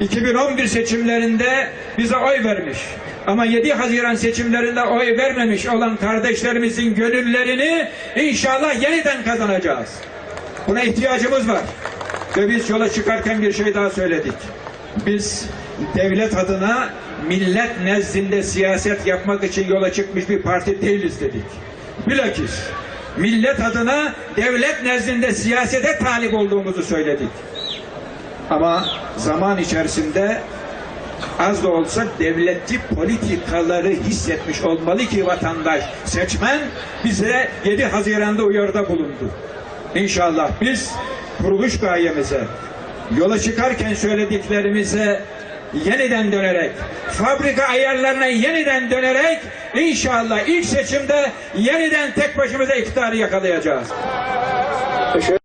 2011 seçimlerinde bize oy vermiş. Ama 7 Haziran seçimlerinde oy vermemiş olan kardeşlerimizin gönüllerini inşallah yeniden kazanacağız. Buna ihtiyacımız var. Ve biz yola çıkarken bir şey daha söyledik. Biz devlet adına millet nezdinde siyaset yapmak için yola çıkmış bir parti değiliz dedik. Bilakis millet adına devlet nezdinde siyasete talip olduğumuzu söyledik. Ama zaman içerisinde az da olsa devletçi politikaları hissetmiş olmalı ki vatandaş seçmen bize 7 Haziran'da uyarıda bulundu. İnşallah biz kuruluş gayemize yola çıkarken söylediklerimize yeniden dönerek fabrika ayarlarına yeniden dönerek inşallah ilk seçimde yeniden tek başımıza iktidarı yakalayacağız. Teşekkür